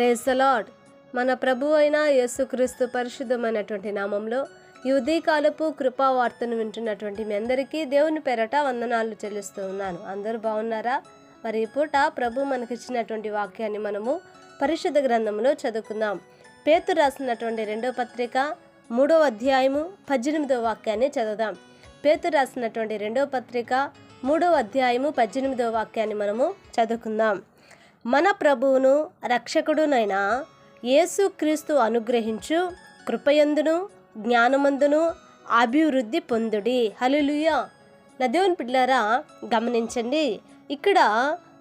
Praise lord. మన ప్రభు అయిన యేసుక్రీస్తు పరిశుద్ధమైనటువంటి నామంలో ఈ ఉదయకాలపు కృపావార్తను వింటున్నటువంటి మీ అందరికీ దేవుని పెరట వందనాలు చెల్లిస్తూ ఉన్నాను. అందరూ బాగున్నారా? మరి ఈ పూట ప్రభు మనకిచ్చినటువంటి వాక్యాన్ని మనము పరిశుద్ధ గ్రంథంలో చదువుకుందాం. పేతు రాసినటువంటి రెండో పత్రిక మూడవ అధ్యాయము పద్దెనిమిదవ వాక్యాన్ని చదువుదాం. పేతు రాసినటువంటి రెండవ పత్రిక మూడవ అధ్యాయము పద్దెనిమిదవ వాక్యాన్ని మనము చదువుకుందాం. మన ప్రభువును రక్షకుడునైన యేసుక్రీస్తు అనుగ్రహించు కృపయందును జ్ఞానమందును అభివృద్ధి పొందుడి. హలులుయ నా దేవుని పిల్లారా గమనించండి. ఇక్కడ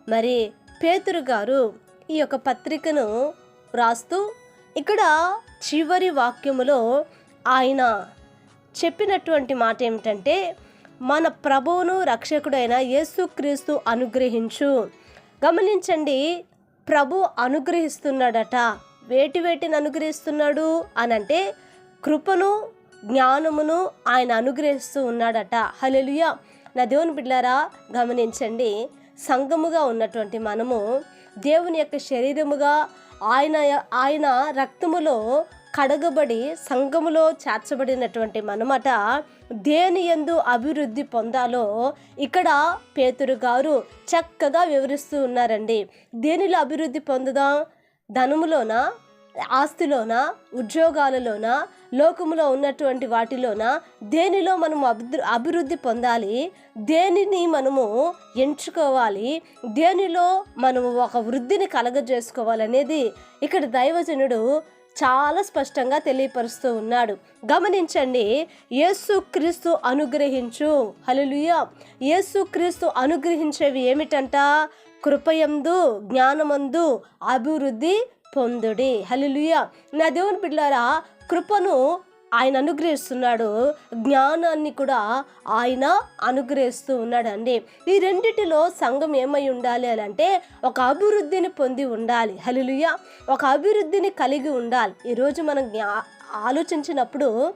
మరి పేతురు గారు ఈ యొక్క పత్రికను రాస్తూ ఇక్కడ చివరి వాక్యములో ఆయన చెప్పినటువంటి మాట ఏమిటంటే మన ప్రభువును రక్షకుడైన యేసుక్రీస్తు అనుగ్రహించు. గమనించండి ప్రభు అనుగ్రహిస్తున్నాడట. వేటి వేటిని అనుగ్రహిస్తున్నాడు అని అంటే కృపను జ్ఞానమును ఆయన అనుగ్రహిస్తూ ఉన్నాడట. హలెలుయ నా దేవుని బిడ్డారా గమనించండి సంఘముగా ఉన్నటువంటి మనము దేవుని యొక్క శరీరముగా ఆయన ఆయన రక్తములో కడగబడి సంఘములో చేర్చబడినటువంటి మనమట దేని ఎందు అభివృద్ధి పొందాలో ఇక్కడ పేతురు గారు చక్కగా వివరిస్తూ ఉన్నారండి. దేనిలో అభివృద్ధి పొందుదాం? ధనములోన? ఆస్తిలోన? ఉద్యోగాలలోన? లోకములో ఉన్నటువంటి వాటిలోన? దేనిలో మనము అభి అభివృద్ధి పొందాలి? దేనిని మనము ఎంచుకోవాలి? దేనిలో మనము ఒక వృద్ధిని కలగజేసుకోవాలనేది ఇక్కడ దైవజనుడు చాలా స్పష్టంగా తెలియపరుస్తూ ఉన్నాడు. గమనించండి యేసుక్రీస్తు అనుగ్రహించు. హలలుయ యేసుక్రీస్తు అనుగ్రహించేవి ఏమిటంట? కృపయందు జ్ఞానమందు అభివృద్ధి పొందుడి. హలలుయ నా దేవుని బిడ్డారా కృపను ఆయన అనుగ్రహిస్తున్నాడు. జ్ఞానాన్ని కూడా ఆయన అనుగ్రహిస్తూ ఉన్నాడండి. ఈ రెండిటిలో సంఘం ఏమై ఉండాలి అని అంటే ఒక అభివృద్ధిని పొంది ఉండాలి. హలిలుయ ఒక అభివృద్ధిని కలిగి ఉండాలి. ఈరోజు మనం జ్ఞా ఆలోచించినప్పుడు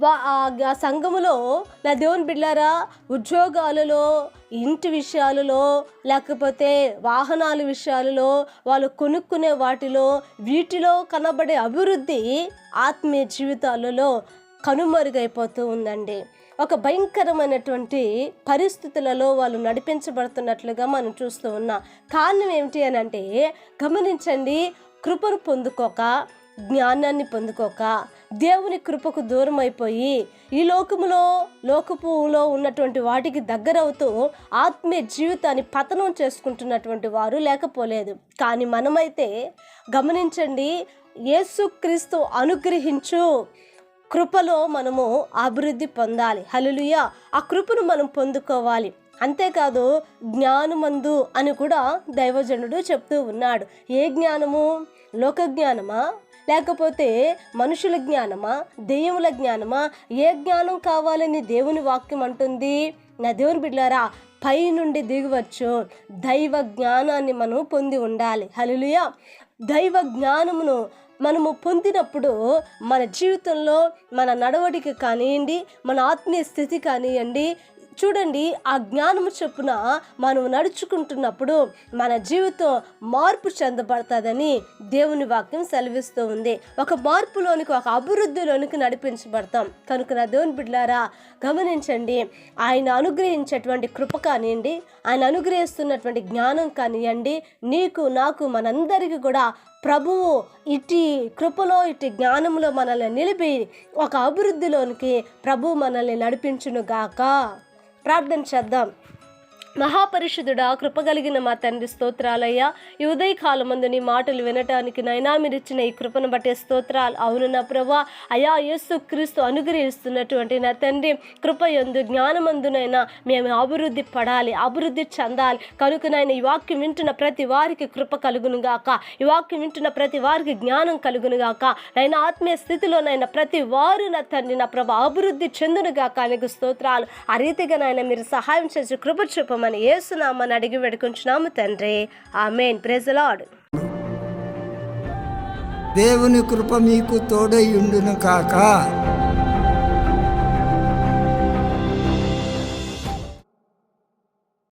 సంఘములో నా దేవుని బిడ్డారా ఉద్యోగాలలో ఇంటి విషయాలలో లేకపోతే వాహనాల విషయాలలో వాళ్ళు కొనుక్కునే వాటిలో వీటిలో కనబడే అభివృద్ధి ఆత్మీయ జీవితాలలో కనుమరుగైపోతూ ఉందండి. ఒక భయంకరమైనటువంటి పరిస్థితులలో వాళ్ళు నడిపించబడుతున్నట్లుగా మనం చూస్తూ ఉన్నాం. కారణం ఏమిటి అని అంటే గమనించండి కృపను పొందుకోక జ్ఞానాన్ని పొందుకోక దేవుని కృపకు దూరం అయిపోయి ఈ లోకములో లోకపులో ఉన్నటువంటి వాటికి దగ్గరవుతూ ఆత్మీయ జీవితాన్ని పతనం చేసుకుంటున్నటువంటి వారు లేకపోలేదు. కానీ మనమైతే గమనించండి యేసుక్రీస్తు అనుగ్రహించు కృపలో మనము అభివృద్ధి పొందాలి. హలులుయ ఆ కృపను మనం పొందుకోవాలి. అంతేకాదు జ్ఞానమందు అని కూడా దైవజనుడు చెప్తూ ఉన్నాడు. ఏ జ్ఞానము? లోక జ్ఞానమా లేకపోతే మనుషుల జ్ఞానమా దెయ్యముల జ్ఞానమా? ఏ జ్ఞానం కావాలని దేవుని వాక్యం అంటుంది? నా దేవుని బిడ్డారా పై నుండి దిగవచ్చు. దైవ జ్ఞానాన్ని మనం పొంది ఉండాలి. హలులుయ దైవ జ్ఞానమును మనము పొందినప్పుడు మన జీవితంలో మన నడవడిక కానివ్వండి మన ఆత్మీయ స్థితి కానివ్వండి చూడండి ఆ జ్ఞానము చొప్పున మనం నడుచుకుంటున్నప్పుడు మన జీవితం మార్పు చెందబడుతుందని దేవుని వాక్యం సెలవిస్తూ ఉంది. ఒక మార్పులోనికి ఒక అభివృద్ధిలోనికి నడిపించబడతాం. కనుక నా దేవుని బిడ్డారా గమనించండి ఆయన అనుగ్రహించేటువంటి కృప కానివ్వండి ఆయన అనుగ్రహిస్తున్నటువంటి జ్ఞానం కానివ్వండి నీకు నాకు మనందరికీ కూడా ప్రభువు ఇటు కృపలో ఇటు జ్ఞానంలో మనల్ని నిలిపి ఒక అభివృద్ధిలోనికి ప్రభు మనల్ని నడిపించును గాక. ప్రార్థన చేద్దాం. మహాపరిషుదుడా కృప కలిగిన మా తండ్రి స్తోత్రాలయ్యా. ఈ ఉదయకాలమందు నీ మాటలు వినటానికి నైనా మీరిచ్చిన ఈ కృపను బట్టే స్తోత్రాలు. అవును నా ప్రభా అయా యేసు క్రీస్తు అనుగ్రహిస్తున్నటువంటి నా తండ్రి కృపయందు జ్ఞానమందునైనా మేము అభివృద్ధి పడాలి అభివృద్ధి చెందాలి. కనుకనైనా ఈ వాక్యం వింటున్న ప్రతి వారికి కృప కలుగును గాక. ఈ వాక్యం వింటున్న ప్రతి వారికి జ్ఞానం కలుగును గాక. నైనా ఆత్మీయ స్థితిలోనైనా ప్రతి వారు నా తండ్రి నా ప్రభా అభివృద్ధి చెందును గాక. నీకు స్తోత్రాలు. ఆ రీతిగా నాయన మీరు సహాయం చేసి కృప చూపమని మన ఏసునామని అడిగి వేడుకుంటున్నాము తండ్రి. ఆ మెయిన్ లాడ్ దేవుని కృప మీకు తోడై ఉండును కాక.